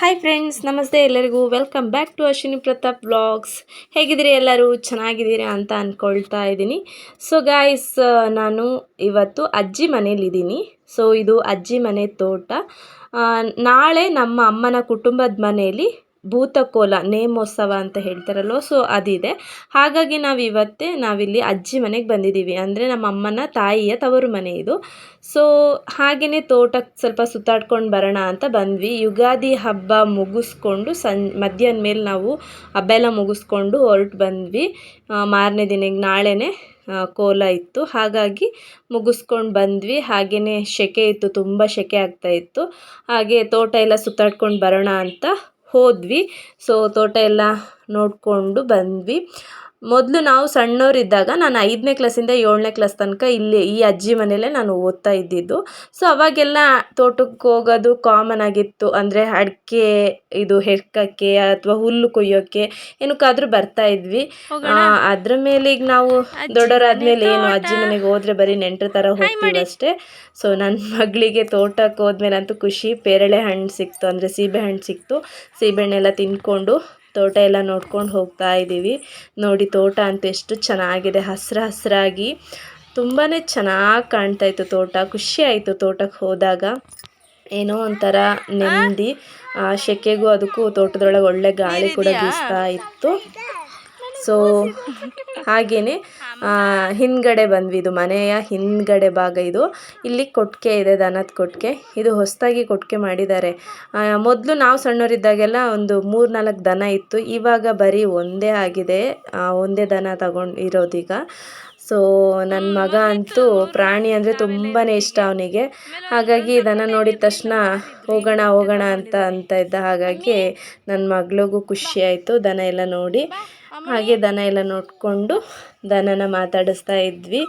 Hi friends ನಮಸ್ತೆ ಎಲ್ಲರಿಗೂ. Welcome back to Ashwini Pratap vlogs ಹೇಗಿದ್ದೀರಿ ಎಲ್ಲರೂ? ಚೆನ್ನಾಗಿದ್ದೀರಾ ಅಂತ ಅಂದ್ಕೊಳ್ತಾ ಇದ್ದೀನಿ. ಸೊ ಗಾಯ್ಸ್ ನಾನು ಇವತ್ತು ಅಜ್ಜಿ ಮನೇಲಿದ್ದೀನಿ ಸೊ ಇದು ಅಜ್ಜಿ ಮನೆ ತೋಟ. ನಾಳೆ ನಮ್ಮ ಅಮ್ಮನ ಕುಟುಂಬದ ಮನೆಯಲ್ಲಿ ಭೂತಕೋಲ, ನೇಮೋತ್ಸವ ಅಂತ ಹೇಳ್ತಾರಲ್ವ? ಸೊ ಅದಿದೆ. ಹಾಗಾಗಿ ನಾವು ಇವತ್ತೇ ನಾವಿಲ್ಲಿ ಅಜ್ಜಿ ಮನೆಗೆ ಬಂದಿದ್ದೀವಿ ಅಂದರೆ ನಮ್ಮ ಅಮ್ಮನ ತಾಯಿಯ ತವರು ಮನೆ ಇದು. ಸೊ ಹಾಗೆಯೇ ತೋಟಕ್ಕೆ ಸ್ವಲ್ಪ ಸುತ್ತಾಡ್ಕೊಂಡು ಬರೋಣ ಅಂತ ಬಂದ್ವಿ. ಯುಗಾದಿ ಹಬ್ಬ ಮುಗಿಸ್ಕೊಂಡು ಸಂ ಮಧ್ಯಾಹ್ನ ಮೇಲೆ ನಾವು ಹಬ್ಬ ಎಲ್ಲ ಮುಗಿಸ್ಕೊಂಡು ಹೊರಟು ಬಂದ್ವಿ. ಮಾರನೇ ದಿನಕ್ಕೆ ನಾಳೆನೇ ಕೋಲ ಇತ್ತು. ಹಾಗಾಗಿ ಮುಗಿಸ್ಕೊಂಡು ಬಂದ್ವಿ. ಹಾಗೆಯೇ ಸೆಕೆ ಇತ್ತು. ತುಂಬ ಸೆಕೆ ಆಗ್ತಾ ಇತ್ತು. ಹಾಗೆ ತೋಟ ಎಲ್ಲ ಸುತ್ತಾಡ್ಕೊಂಡು ಬರೋಣ ಅಂತ ಹೋದ್ವಿ. ಸೊ ತೋಟ ಎಲ್ಲ ನೋಡಿಕೊಂಡು ಬಂದ್ವಿ. ಮೊದಲು ನಾವು ಸಣ್ಣವರಿದ್ದಾಗ ನಾನು ಐದನೇ ಕ್ಲಾಸಿಂದ ಏಳನೇ ಕ್ಲಾಸ್ ತನಕ ಇಲ್ಲಿ ಈ ಅಜ್ಜಿ ಮನೆಯಲ್ಲೇ ನಾನು ಓದ್ತಾ ಇದ್ದಿದ್ದು. ಸೊ ಅವಾಗೆಲ್ಲ ತೋಟಕ್ಕೆ ಹೋಗೋದು ಕಾಮನ್ ಆಗಿತ್ತು. ಅಂದರೆ ಅಡಿಕೆ ಇದು ಹೆಕ್ಕಕ್ಕೆ ಅಥವಾ ಹುಲ್ಲು ಕೊಯ್ಯೋಕ್ಕೆ ಏನಕ್ಕಾದರೂ ಬರ್ತಾ ಇದ್ವಿ. ಅದ್ರ ಮೇಲೆ ಈಗ ನಾವು ದೊಡ್ಡವರಾದ್ಮೇಲೆ ಏನು ಅಜ್ಜಿ ಮನೆಗೆ ಹೋದ್ರೆ ಬರೀ ನೆಂಟರ ಥರ ಹೋಗ್ತೀವಿ ಅಷ್ಟೇ. ಸೊ ನನ್ನ ಮಗಳಿಗೆ ತೋಟಕ್ಕೆ ಹೋದ್ಮೇಲೆ ಅಂತೂ ಖುಷಿ. ಪೇರಳೆ ಹಣ್ಣು ಸಿಕ್ತು ಅಂದರೆ ಸೀಬೆ ಹಣ್ಣು ಸಿಕ್ತು. ಸೀಬೆಹಣ್ಣೆಲ್ಲ ತಿನ್ಕೊಂಡು ತೋಟ ಎಲ್ಲ ನೋಡ್ಕೊಂಡು ಹೋಗ್ತಾ ಇದ್ದೀವಿ. ನೋಡಿ ತೋಟ ಅಂತ ಎಷ್ಟು ಚೆನ್ನಾಗಿದೆ. ಹಸ್ರು ಹಸಿರಾಗಿ ತುಂಬಾ ಚೆನ್ನಾಗಿ ಕಾಣ್ತಾ ಇತ್ತು ತೋಟ. ಖುಷಿ ಆಯಿತು ತೋಟಕ್ಕೆ ಹೋದಾಗ. ಏನೋ ಒಂಥರ ನೆಮ್ಮದಿ. ಆ ಸೆಕೆಗೂ ಅದಕ್ಕೂ ತೋಟದೊಳಗೆ ಒಳ್ಳೆ ಗಾಳಿ ಕೂಡ ಬೀಸ್ತಾ ಇತ್ತು. ಸೊ ಹಾಗೆಯೇ ಹಿಂದ್ಗಡೆ ಬಂದ್ವಿ. ಇದು ಮನೆಯ ಹಿಂದ್ಗಡೆ ಭಾಗ ಇದು. ಇಲ್ಲಿ ಕೊಟ್ಟಿಗೆ ಇದೆ, ದನದ ಕೊಟ್ಕೆ. ಇದು ಹೊಸದಾಗಿ ಕೊಟ್ಟಿಗೆ ಮಾಡಿದ್ದಾರೆ. ಮೊದಲು ನಾವು ಸಣ್ಣವರಿದ್ದಾಗೆಲ್ಲ ಒಂದು ಮೂರು ನಾಲ್ಕು ದನ ಇತ್ತು. ಇವಾಗ ಬರೀ ಒಂದೇ ಆಗಿದೆ. ಒಂದೇ ದನ ತಗೊಂಡು ಇರೋದೀಗ. ಸೊ ನನ್ನ ಮಗ ಅಂತೂ ಪ್ರಾಣಿ ಅಂದರೆ ತುಂಬಾ ಇಷ್ಟ ಅವನಿಗೆ. ಹಾಗಾಗಿ ದನ ನೋಡಿದ ತಕ್ಷಣ, ಹೋಗೋಣ ಹೋಗೋಣ ಅಂತ ಅಂತ ಇದ್ದ ಹಾಗಾಗಿ ನನ್ನ ಮಗಳಿಗೂ ಖುಷಿ ಆಯಿತು ದನ ಎಲ್ಲ ನೋಡಿ. ಹಾಗೆ ದನ ಎಲ್ಲ ನೋಡಿಕೊಂಡು ದನನ ಮಾತಾಡಿಸ್ತಾ ಇದ್ವಿ.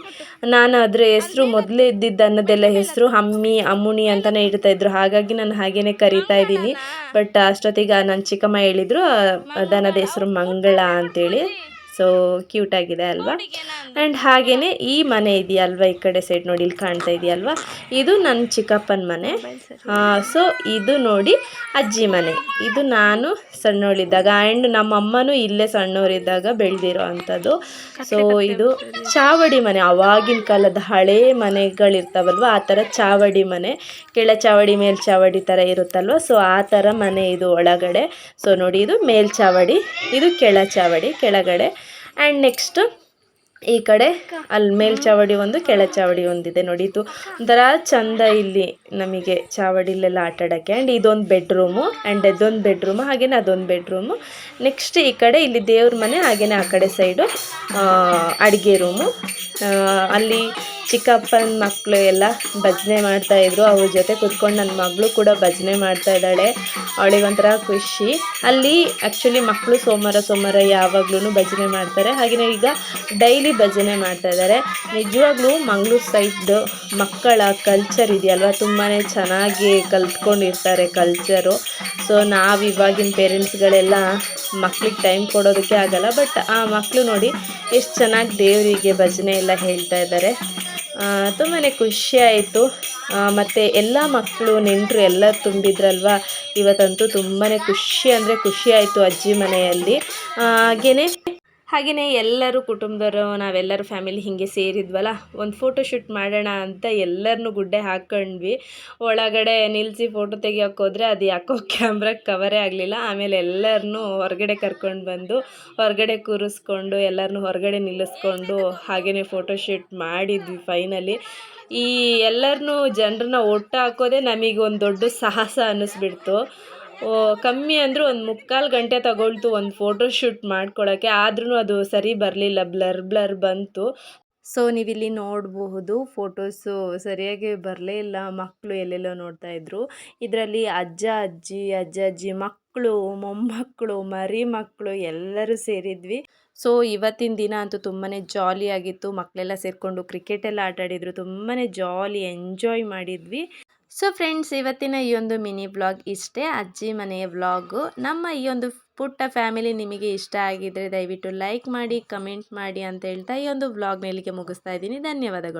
ನಾನು ಅದರ ಹೆಸರು ಮೊದಲೇ ಇದ್ದಿದ್ದ ಅನ್ನೋದೆಲ್ಲ ಹೆಸರು ಅಮ್ಮಿ ಅಮ್ಮುಣಿ ಅಂತಲೇ ಇಡ್ತಾ ಇದ್ರು. ಹಾಗಾಗಿ ನಾನು ಹಾಗೇ ಕರಿತಾ ಇದ್ದೀನಿ. ಬಟ್ ಅಷ್ಟೊತ್ತಿಗೆ ನನ್ನ ಚಿಕ್ಕಮ್ಮ ಹೇಳಿದರು ದನದ ಹೆಸರು ಮಂಗಳ ಅಂತೇಳಿ. ಸೊ ಕ್ಯೂಟ್ ಆಗಿದೆ ಅಲ್ವಾ? ಆ್ಯಂಡ್ ಹಾಗೇ ಈ ಮನೆ ಇದೆಯಲ್ವಾ ಈ ಕಡೆ ಸೈಡ್ ನೋಡಿ ಇಲ್ಲಿ ಕಾಣ್ತಾ ಇದೆಯಲ್ವಾ? ಇದು ನನ್ನ ಚಿಕ್ಕಪ್ಪನ ಮನೆ. ಸೊ ಇದು ನೋಡಿ ಅಜ್ಜಿ ಮನೆ. ಇದು ನಾನು ಸಣ್ಣವಳಿದ್ದಾಗ ಆ್ಯಂಡ್ ನಮ್ಮ ಅಮ್ಮನೂ ಇಲ್ಲೇ ಸಣ್ಣವರಿದ್ದಾಗ ಬೆಳೆದಿರೋ ಅಂಥದ್ದು. ಸೊ ಇದು ಚಾವಡಿ ಮನೆ. ಆವಾಗಿನ ಕಾಲದ ಹಳೇ ಮನೆಗಳಿರ್ತಾವಲ್ವ? ಆ ಥರ ಚಾವಡಿ ಮನೆ. ಕೆಳ ಚಾವಡಿ ಮೇಲ್ಚಾವಡಿ ಥರ ಇರುತ್ತಲ್ವ? ಸೊ ಆ ಥರ ಮನೆ ಇದು ಒಳಗಡೆ. ಸೊ ನೋಡಿ ಇದು ಮೇಲ್ಚಾವಡಿ ಇದು ಕೆಳ ಚಾವಡಿ ಕೆಳಗಡೆ. ಆ್ಯಂಡ್ ನೆಕ್ಸ್ಟ್ ಈ ಕಡೆ ಅಲ್ಲಿ ಮೇಲ್ಚಾವಡಿ ಒಂದು ಕೆಳ ಚಾವಡಿ ಒಂದಿದೆ ನೋಡಿ. ಇದು ಒಂಥರ ಚಂದ ಇಲ್ಲಿ ನಮಗೆ ಚಾವಡಿಲೆಲ್ಲ ಆಟ ಆಡೋಕ್ಕೆ ಆ್ಯಂಡ್ ಇದೊಂದು ಬೆಡ್ರೂಮು ಆ್ಯಂಡ್ ಅದೊಂದು ಬೆಡ್ರೂಮು ಹಾಗೆಯೇ ಅದೊಂದು ಬೆಡ್ರೂಮು ನೆಕ್ಸ್ಟ್ ಈ ಕಡೆ ಇಲ್ಲಿ ದೇವ್ರ ಮನೆ ಹಾಗೆಯೇ ಆ ಕಡೆ ಸೈಡು ಅಡುಗೆ ರೂಮು ಅಲ್ಲಿ ಚಿಕ್ಕಪ್ಪನ ಮಕ್ಕಳು ಎಲ್ಲ ಭಜನೆ ಮಾಡ್ತಾಯಿದ್ರು ಅವ್ರ ಜೊತೆ ಕುತ್ಕೊಂಡು ನನ್ನ ಮಗಳು ಕೂಡ ಭಜನೆ ಮಾಡ್ತಾ ಇದ್ದಾಳೆ. ಅವಳಿಗೊಂಥರ ಖುಷಿ. ಅಲ್ಲಿ ಆ್ಯಕ್ಚುಲಿ ಮಕ್ಕಳು ಸೋಮವಾರ ಸೋಮವಾರ ಯಾವಾಗ್ಲೂ ಭಜನೆ ಮಾಡ್ತಾರೆ. ಹಾಗೆಯೇ ಈಗ ಡೈಲಿ ಭಜನೆ ಮಾಡ್ತಾ ಇದ್ದಾರೆ ನಿಜವಾಗ್ಲೂ ಮಂಗಳೂರು ಸೈಡ್ ಮಕ್ಕಳ ಕಲ್ಚರ್ ಇದೆಯಲ್ವ? ತುಂಬಾ ಚೆನ್ನಾಗಿ ಕಲ್ತ್ಕೊಂಡಿರ್ತಾರೆ ಕಲ್ಚರು ಸೊ ನಾವು ಇವಾಗಿನ ಪೇರೆಂಟ್ಸ್ಗಳೆಲ್ಲ ಮಕ್ಳಿಗೆ ಟೈಮ್ ಕೊಡೋದಕ್ಕೆ ಆಗಲ್ಲ. ಬಟ್ ಆ ಮಕ್ಕಳು ನೋಡಿ ಎಷ್ಟು ಚೆನ್ನಾಗಿ ದೇವರಿಗೆ ಭಜನೆ ಎಲ್ಲ ಹೇಳ್ತಾ ಇದ್ದಾರೆ ತುಂಬಾ ಖುಷಿ ಆಯಿತು. ಮತ್ತು ಎಲ್ಲ ಮಕ್ಕಳು ನೆಂಟರು ಎಲ್ಲ ತುಂಬಿದ್ರಲ್ವ? ಇವತ್ತಂತೂ ತುಂಬಾ ಖುಷಿ ಅಂದರೆ ಖುಷಿ ಆಯಿತು ಅಜ್ಜಿ ಮನೆಯಲ್ಲಿ. ಹಾಗೆಯೇ ಹಾಗೆಯೇ ಎಲ್ಲರೂ ಕುಟುಂಬದವರು, ನಾವೆಲ್ಲರೂ ಫ್ಯಾಮಿಲಿ ಹೀಗೆ ಸೇರಿದ್ವಲ್ಲ, ಒಂದು ಫೋಟೋ ಶೂಟ್ ಮಾಡೋಣ ಅಂತ ಎಲ್ಲರನ್ನೂ ಗುಡ್ಡೆ ಹಾಕ್ಕೊಂಡ್ವಿ ಒಳಗಡೆ ನಿಲ್ಲಿಸಿ ಫೋಟೋ ತೆಗಿಯೋಕ್ಕೋದ್ರೆ ಅದು ಯಾಕೋ ಕ್ಯಾಮ್ರಾ ಕವರೇ ಆಗಲಿಲ್ಲ. ಆಮೇಲೆ ಎಲ್ಲರನ್ನೂ ಹೊರಗಡೆ ಕರ್ಕೊಂಡು ಬಂದು, ಹೊರಗಡೆ ಕೂರಿಸ್ಕೊಂಡು ಎಲ್ಲರನ್ನೂ ಹೊರಗಡೆ ನಿಲ್ಲಿಸ್ಕೊಂಡು ಹಾಗೆಯೇ ಫೋಟೋ ಶೂಟ್ ಮಾಡಿದ್ವಿ ಫೈನಲಿ ಈ ಎಲ್ಲರನ್ನೂ ಜನರನ್ನ ಒಟ್ಟು ಹಾಕೋದೇ ನಮಗೆ ಒಂದು ದೊಡ್ಡ ಸಾಹಸ ಅನ್ನಿಸ್ಬಿಡ್ತು ಕಮ್ಮಿ ಅಂದರೂ ಒಂದು ಮುಕ್ಕಾಲು ಗಂಟೆ ತಗೊಳ್ತು ಒಂದು ಫೋಟೋ ಶೂಟ್ ಮಾಡ್ಕೊಳ್ಳೋಕ್ಕೆ ಆದ್ರೂ ಅದು ಸರಿ ಬರಲಿಲ್ಲ, ಬ್ಲರ್ ಬ್ಲರ್ ಬಂತು. ಸೊ ನೀವಿಲ್ಲಿ ನೋಡಬಹುದು ಫೋಟೋಸು ಸರಿಯಾಗಿ ಬರಲೇ ಇಲ್ಲ ಮಕ್ಕಳು ಎಲ್ಲೆಲ್ಲೋ ನೋಡ್ತಾ ಇದ್ರು. ಇದರಲ್ಲಿ ಅಜ್ಜ, ಅಜ್ಜಿ ಅಜ್ಜ, ಅಜ್ಜಿ ಮಕ್ಕಳು ಮೊಮ್ಮಕ್ಕಳು ಮರಿ ಮಕ್ಕಳು ಎಲ್ಲರೂ ಸೇರಿದ್ವಿ. ಸೊ ಇವತ್ತಿನ ದಿನ ಅಂತೂ ತುಂಬಾ ಜಾಲಿಯಾಗಿತ್ತು ಮಕ್ಕಳೆಲ್ಲ ಸೇರಿಕೊಂಡು ಕ್ರಿಕೆಟ್ ಎಲ್ಲ ಆಟ ಆಡಿದ್ರು ತುಂಬಾ ಜಾಲಿ ಎಂಜಾಯ್ ಮಾಡಿದ್ವಿ. ಸೊ ಫ್ರೆಂಡ್ಸ್ ಇವತ್ತಿನ ಈ ಒಂದು ಮಿನಿ ಬ್ಲಾಗ್ ಇಷ್ಟೇ. ಅಜ್ಜಿ ಮನೆಯ ವ್ಲಾಗು ನಮ್ಮ ಈ ಒಂದು ಪುಟ್ಟ ಫ್ಯಾಮಿಲಿ ನಿಮಗೆ ಇಷ್ಟ ಆಗಿದ್ರೆ ದಯವಿಟ್ಟು ಲೈಕ್ ಮಾಡಿ ಕಮೆಂಟ್ ಮಾಡಿ ಅಂತ ಹೇಳ್ತಾ ಈ ಒಂದು ವ್ಲಾಗ್ ಇಲ್ಲಿಗೆ ಮುಗಿಸ್ತಾ ಇದ್ದೀನಿ. ಧನ್ಯವಾದಗಳು.